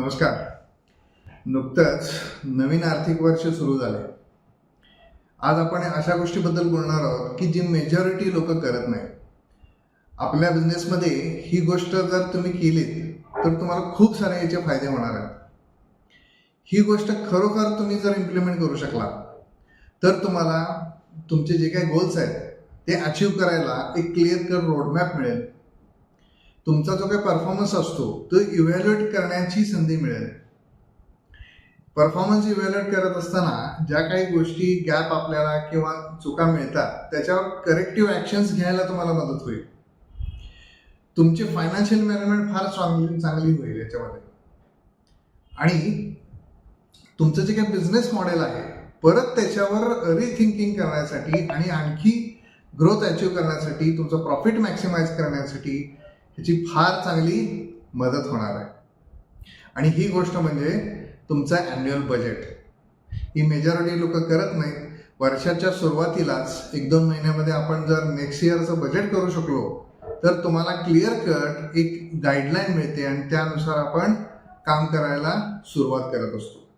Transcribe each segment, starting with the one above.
नमस्कार. नुकतंच नवीन आर्थिक वर्ष सुरू झाले. आज आपण अशा गोष्टीबद्दल बोलणार आहोत की जी मेजॉरिटी लोक करत नाही आपल्या बिझनेसमध्ये ही गोष्ट जर तुम्ही केलीत तर तुम्हाला खूप सारे याचे फायदे होणार आहेत. ही गोष्ट खरोखर तुम्ही जर इम्प्लिमेंट करू शकला तर तुम्हाला तुमचे जे काही गोल्स आहेत ते अचीव करायला एक क्लिअर कट रोडमॅप मिळेल. तुमचा जो काही परफॉर्मन्स असतो तो इव्हॅल्युएट करण्याची संधी मिळेल. परफॉर्मन्स इव्हॅल्युएट करत असताना ज्या काही गोष्टी गॅप आपल्याला किंवा चुका मिळतात त्याच्यावर करेक्टिव्ह ॲक्शन्स घ्यायला तुम्हाला मदत होईल. तुमची फायनान्शियल मॅनेजमेंट फार चांगली चांगली होईल याच्यामध्ये. आणि तुमचं जे काही बिझनेस मॉडेल आहे परत त्याच्यावर रिथिंकिंग करण्यासाठी आणि आणखी ग्रोथ अचीव करण्यासाठी तुमचं प्रॉफिट मॅक्सिमाइज करण्यासाठी ह्याची फार चांगली मदत होणार आहे. आणि ही गोष्ट म्हणजे तुमचा ॲन्युअल बजेट ही मेजॉरिटी लोक करत नाहीत. वर्षाच्या सुरुवातीलाच एक दोन महिन्यामध्ये आपण जर नेक्स्ट इयरचं बजेट करू शकलो तर तुम्हाला क्लिअर कट एक गाईडलाईन मिळते आणि त्यानुसार आपण काम करायला सुरुवात करत असतो.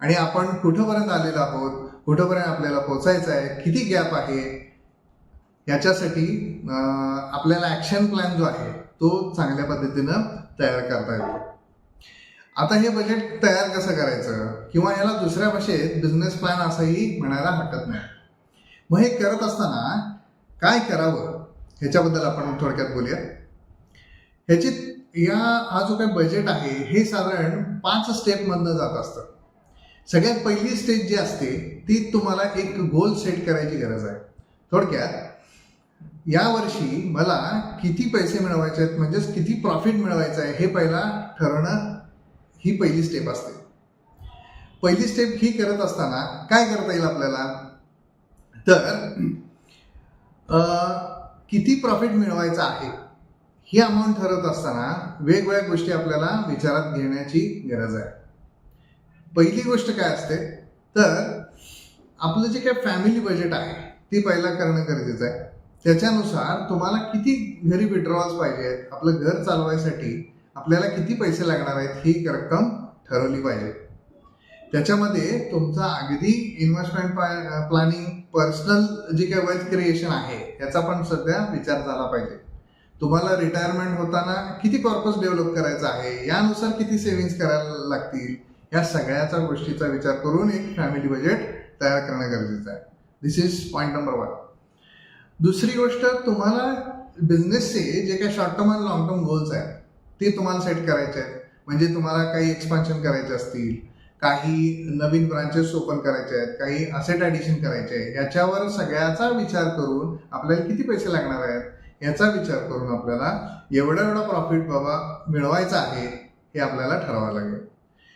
आणि आपण कुठंपर्यंत आलेलो आहोत? कुठंपर्यंत आपल्याला पोचायचं आहे? किती गॅप आहे? याच्यासाठी आपल्याला ॲक्शन प्लॅन जो आहे तो चांगल्या पद्धतीनं तयार करता येतो. आता हे बजेट तयार कसं करायचं? किंवा याला दुसऱ्या भाषेत बिझनेस प्लॅन असंही म्हणायला हटत नाही. मग हे करत असताना काय करावं? ह्याच्याबद्दल आपण थोडक्यात बोलूया ह्याची या हा जो काही बजेट आहे हे साधारण पाच स्टेपमधनं जात असतं. सगळ्यात पहिली स्टेज जी असते ती तुम्हाला एक गोल सेट करायची गरज आहे. थोडक्यात यावर्षी मला किती पैसे मिळवायचे आहेत म्हणजेच किती प्रॉफिट मिळवायचं आहे हे पहिला ठरवणं ही पहिली स्टेप असते. पहिली स्टेप ही करत असताना काय करता येईल आपल्याला? तर किती प्रॉफिट मिळवायचं आहे ही अमाऊंट ठरत असताना वेगवेगळ्या गोष्टी आपल्याला विचारात घेण्याची गरज आहे. पहिली गोष्ट काय असते? तर आपलं जे काही फॅमिली बजेट आहे ती पहिला करणं गरजेचं आहे. त्याच्यानुसार तुम्हाला किती घरी विड्रॉल्स पाहिजेत आपलं घर चालवायसाठी आपल्याला किती पैसे लागणार आहेत? ही रक्कम ठरवली पाहिजे. त्याच्यामध्ये तुमचा अगदी इन्व्हेस्टमेंट प्लॅनिंग पर्सनल जी काही वेल्थ क्रिएशन आहे याचा पण सध्या विचार झाला पाहिजे. तुम्हाला रिटायरमेंट होताना किती कॉर्पस डेव्हलप करायचा आहे? यानुसार किती सेव्हिंग्स करायला लागतील? या सगळ्याचा गोष्टीचा विचार करून एक फॅमिली बजेट तयार करणं गरजेचं आहे. This is point number one दुसरी गोष्ट तुम्हाला बिझनेसचे जे काही शॉर्ट टर्म आणि लॉंग टर्म गोल्स आहेत ते तुम्हाला सेट करायचे आहेत. म्हणजे तुम्हाला काही एक्सपान्शन करायचे असतील काही नवीन ब्रांचेस ओपन करायचे आहेत काही असेट ॲडिशन करायचे आहे याच्यावर सगळ्याचा विचार करून आपल्याला किती पैसे लागणार आहेत याचा विचार करून आपल्याला एवढा एवढा प्रॉफिट बाबा मिळवायचा आहे हे आपल्याला ठरवावं लागेल.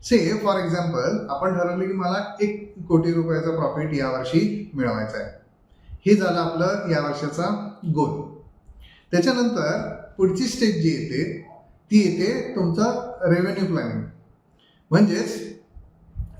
से फॉर एक्झाम्पल आपण ठरवलं की मला एक कोटी रुपयाचा प्रॉफिट यावर्षी मिळवायचा आहे. हे झालं आपलं या वर्षाचा गोल त्याच्यानंतर पुढची स्टेप जी येते ती येते तुमचं रेव्हेन्यू प्लॅनिंग म्हणजेच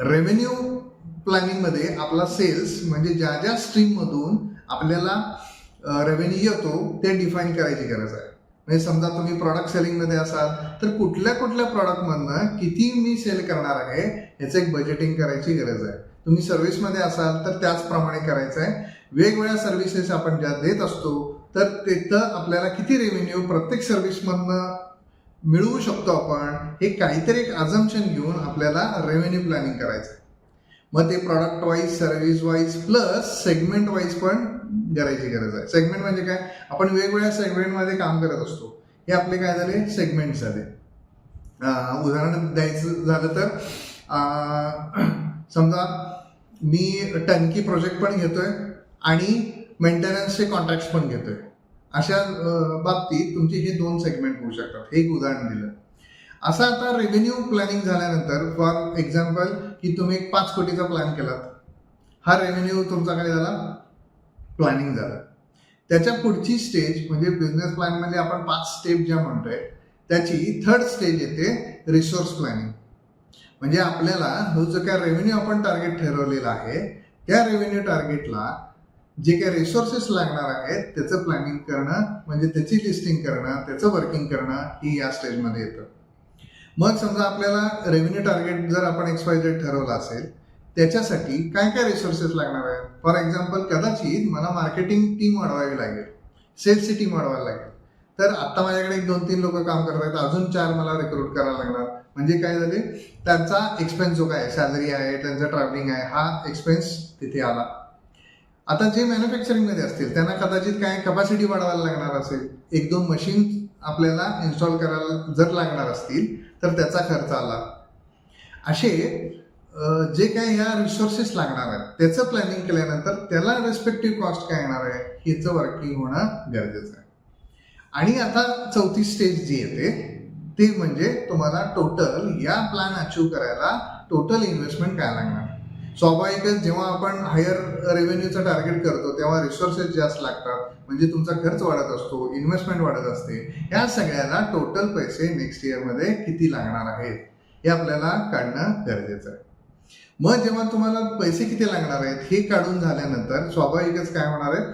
रेव्हेन्यू प्लॅनिंगमध्ये आपला सेल्स म्हणजे ज्या ज्या स्ट्रीममधून आपल्याला रेव्हेन्यू येतो ते डिफाईन करायची गरज आहे. म्हणजे समजा तुम्ही प्रॉडक्ट सेलिंगमध्ये असाल तर कुठल्या कुठल्या प्रॉडक्टमधनं किती मी सेल करणार आहे याचं एक बजेटिंग करायची गरज आहे. तुम्ही सर्व्हिसमध्ये असाल तर त्याचप्रमाणे करायचं आहे. वेगवेगळ्या सर्व्हिसेस आपण ज्या देत असतो तर तिथं आपल्याला किती रेव्हेन्यू प्रत्येक सर्व्हिसमधनं मिळवू शकतो आपण हे काहीतरी एक अजम्पशन घेऊन आपल्याला रेव्हेन्यू प्लॅनिंग करायचं. आहे. मग ते product wise service wise plus segment wise पण करायची गरज आहे. सेगमेंट म्हणजे काय? आपण वेगवेगळ्या सेगमेंटमध्ये काम करत असतो. हे आपले काय झाले? सेगमेंट झाले. उदाहरण द्यायचं झालं तर समजा मी टंकी प्रोजेक्ट पण घेतोय. आणि मेंटेनन्सचे कॉन्ट्रॅक्ट पण घेतोय. अशा बाबतीत तुमचे हे दोन सेगमेंट होऊ शकतात. हे एक उदाहरण दिलं. असं आता रेव्हेन्यू प्लॅनिंग झाल्यानंतर फॉर एक्झाम्पल की तुम्ही एक पाच कोटीचा प्लॅन केलात. हा रेव्हेन्यू तुमचा काय झाला? प्लॅनिंग झालं. त्याच्या पुढची स्टेज म्हणजे बिझनेस प्लॅनमध्ये आपण पाच स्टेप ज्या म्हणतोय त्याची थर्ड स्टेज येते रिसोर्स प्लॅनिंग म्हणजे आपल्याला जो जो काय रेव्हेन्यू आपण टार्गेट ठरवलेला आहे त्या रेव्हेन्यू टार्गेटला जे काही रिसोर्सेस लागणार आहेत त्याचं प्लॅनिंग करणं म्हणजे त्याची लिस्टिंग करणं त्याचं वर्किंग करणं ही या स्टेजमध्ये येतं. मग समजा आपल्याला रेव्हेन्यू टार्गेट जर आपण एक्स झेड ठरवलं असेल त्याच्यासाठी काय काय रिसोर्सेस लागणार आहेत? फॉर एक्झाम्पल कदाचित मला मार्केटिंग टीम वाढवावी लागेल सेल्सची टीम वाढवायला लागेल. तर आता माझ्याकडे एक दोन तीन लोक काम करत आहेत अजून चार मला रिक्रूट करायला लागणार. म्हणजे काय झाले? त्यांचा एक्सपेन्स जो काय सॅलरी आहे त्यांचं ट्रॅव्हलिंग आहे हा एक्सपेन्स तिथे आला. आता जे मॅन्युफॅक्चरिंगमध्ये असतील त्यांना कदाचित काय कपॅसिटी वाढवायला लागणार असेल एक दोन मशीन आपल्याला इन्स्टॉल करायला जर लागणार असतील तर त्याचा खर्च आला. असे जे काय ह्या रिसोर्सेस लागणार आहेत त्याचं प्लॅनिंग केल्यानंतर त्याला रेस्पेक्टिव्ह कॉस्ट काय येणार आहे ह्याचं वर्किंग होणं गरजेचं आहे. आणि आता चौथी स्टेज जी येते ते म्हणजे तुम्हाला टोटल या प्लॅन अचीव करायला टोटल इन्व्हेस्टमेंट काय लागणार स्वाभाविकच जेव्हा आपण हायर रेव्हेन्यूचं टार्गेट करतो तेव्हा रिसोर्सेस जास्त लागतात. म्हणजे तुमचा खर्च वाढत असतो इन्व्हेस्टमेंट वाढत असते. या सगळ्याला टोटल पैसे नेक्स्ट इयरमध्ये किती लागणार आहेत हे आपल्याला काढणं गरजेचं आहे. मग जेव्हा तुम्हाला पैसे किती लागणार आहेत हे काढून झाल्यानंतर स्वाभाविकच काय होणार आहे?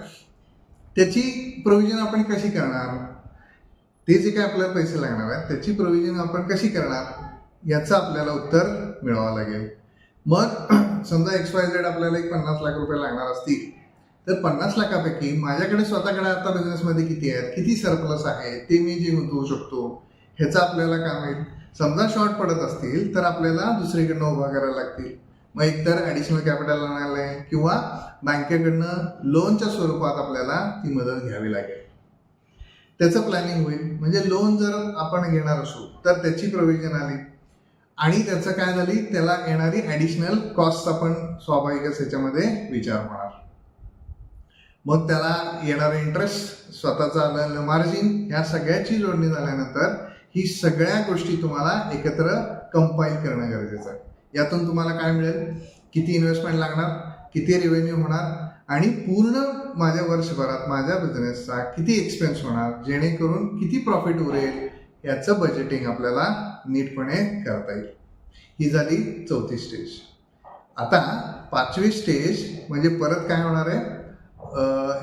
त्याची प्रोव्हिजन आपण कशी करणार? ते जे काय आपल्याला पैसे लागणार आहेत त्याची प्रोव्हिजन आपण कशी करणार? याचं आपल्याला उत्तर मिळावं लागेल. मग समजा एक्स वाय झेड आपल्याला एक पन्नास लाख रुपये लागणार असतील तर पन्नास लाखापैकी माझ्याकडे स्वतःकडे आता बिझनेसमध्ये किती आहेत? किती सरप्लस आहे? ते मी जे गुंतवू शकतो ह्याचं आपल्याला काम आहे. समजा शॉर्ट पडत असतील तर आपल्याला दुसरीकडनं उभा करायला लागतील. मग एकतर ॲडिशनल कॅपिटल आणायला आहे किंवा बँकेकडनं लोनच्या स्वरूपात आपल्याला ती मदत घ्यावी लागेल. त्याचं प्लॅनिंग होईल. म्हणजे लोन जर आपण घेणार असू तर त्याची प्रोव्हिजन आली. आणि त्याचं काय झाली? त्याला येणारी ॲडिशनल कॉस्ट आपण स्वाभाविकच ह्याच्यामध्ये विचार होणार. मग त्याला येणारा इंटरेस्ट स्वतःचा आलेलं मार्जिन ह्या सगळ्याची जोडणी झाल्यानंतर ही सगळ्या गोष्टी तुम्हाला एकत्र कंपाईल करणं गरजेचं आहे. यातून तुम्हाला काय मिळेल? किती इन्व्हेस्टमेंट लागणार? किती रेव्हेन्यू होणार? आणि पूर्ण माझ्या वर्षभरात माझ्या बिझनेसचा किती एक्सपेन्स होणार? जेणेकरून किती प्रॉफिट उरेल? याचं बजेटिंग आपल्याला नीटपणे करता येईल. ही झाली चौथी स्टेज आता पाचवी स्टेज म्हणजे परत काय होणार आहे?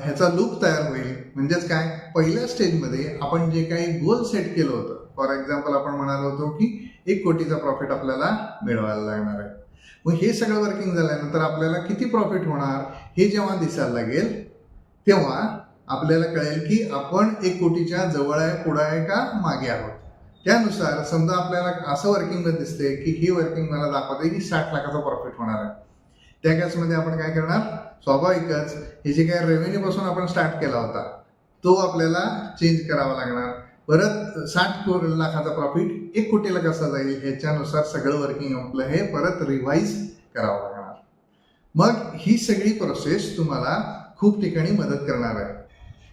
ह्याचा लूप तयार होईल. म्हणजेच काय? पहिल्या स्टेजमध्ये आपण जे काही गोल सेट केलं होतं फॉर एक्झाम्पल आपण म्हणालो होतो की एक कोटीचा प्रॉफिट आपल्याला मिळवायला लागणार आहे. मग हे सगळं वर्किंग झाल्यानंतर आपल्याला किती प्रॉफिट होणार? हे जेव्हा दिसायला लागेल तेव्हा आपल्याला कळेल की आपण एक कोटीच्या जवळ आहे पुढं आहे का मागे आहोत. त्यानुसार समजा आपल्याला असं वर्किंग दिसते की ही वर्किंग मला दाखवते की साठ लाखाचा प्रॉफिट होणार आहे. त्या केसमध्ये आपण काय करणार? स्वाभाविकच हे जे काय रेव्हेन्यूपासून आपण स्टार्ट केला होता तो आपल्याला चेंज करावा लागणार. परत साठ लाखाचा प्रॉफिट एक कोटीला कसा जाईल? ह्याच्यानुसार सगळं वर्किंग आपलं हे परत रिवाईज करावं लागणार. मग ही सगळी प्रोसेस तुम्हाला खूप ठिकाणी मदत करणार आहे.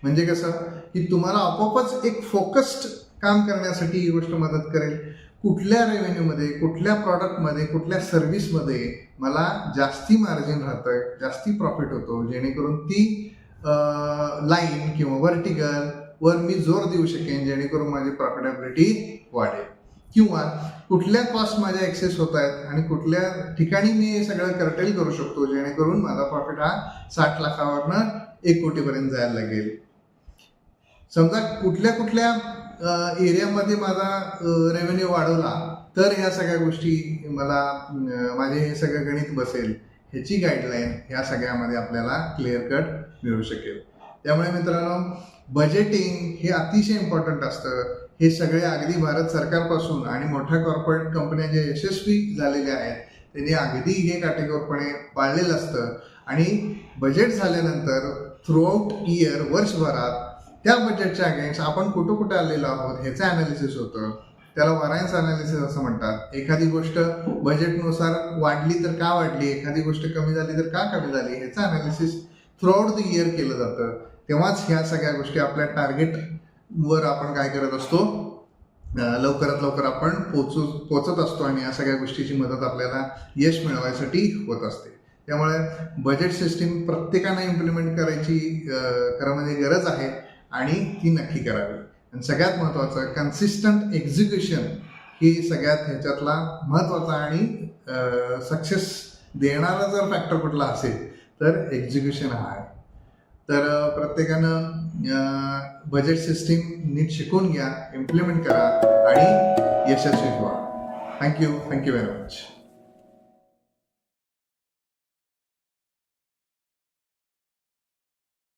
म्हणजे कसं? की तुम्हाला आपोआपच एक फोकस्ड काम करण्यासाठी ही गोष्ट मदत करेल. कुठल्या रेव्हेन्यूमध्ये कुठल्या प्रॉडक्टमध्ये कुठल्या सर्व्हिसमध्ये मला जास्ती मार्जिन राहतं जास्ती प्रॉफिट होतो जेणेकरून ती लाईन किंवा वर्टिकल वर मी जोर देऊ शकेन जेणेकरून माझी प्रॉफिटेबिलिटी वाढेल. किंवा कुठल्या कॉस्ट माझ्या एक्सेस होत आहेत आणि कुठल्या ठिकाणी मी हे सगळं कर्टेल करू शकतो जेणेकरून माझा प्रॉफिट हा साठ लाखावरनं एक कोटीपर्यंत जायला लागेल. समजा कुठल्या कुठल्या एरियामध्ये माझा रेव्हेन्यू वाढवला तर ह्या सगळ्या गोष्टी मला माझे हे सगळं गणित बसेल ह्याची गाईडलाईन ह्या सगळ्यामध्ये आपल्याला क्लिअर कट मिळू शकेल. त्यामुळे मित्रांनो बजेटिंग हे अतिशय इम्पॉर्टंट असतं. हे सगळे अगदी भारत सरकारपासून आणि मोठ्या कॉर्पोरेट कंपन्या ज्या यशस्वी झालेल्या आहेत त्यांनी अगदी हे काटेकोरपणे पाळलेलं असतं. आणि बजेट झाल्यानंतर थ्रूआउट इयर वर्षभरात त्या बजेटच्या अगेन्स्ट आपण कुठं कुठं आलेलो आहोत ह्याचं अनालिसिस होतं. त्याला वरायन्स अनालिसिस असं म्हणतात. एखादी गोष्ट बजेटनुसार वाढली तर का वाढली? एखादी गोष्ट कमी झाली तर का कमी झाली? ह्याचं अनालिसिस थ्रूआउट द इयर केलं जातं. तेव्हाच ह्या सगळ्या गोष्टी आपल्या टार्गेट वर आपण काय करत असतो? लवकरात लवकर आपण पोचू पोचत असतो आणि या सगळ्या गोष्टीची मदत आपल्याला यश मिळवायसाठी होत असते. त्यामुळे बजेट सिस्टीम प्रत्येकाने इम्प्लिमेंट करायची करामध्ये गरज आहे. आणि ती नक्की करावी. आणि सगळ्यात महत्त्वाचं कन्सिस्टंट एक्झिक्युशन ही सगळ्यात ह्याच्यातला महत्त्वाचा आणि सक्सेस देणारा जर फॅक्टर कुठला असेल तर एक्झिक्युशन हा आहे. तर प्रत्येकानं बजेट सिस्टीम नीट शिकून घ्या इम्प्लिमेंट करा आणि यशस्वी व्हा. Thank you thank you very much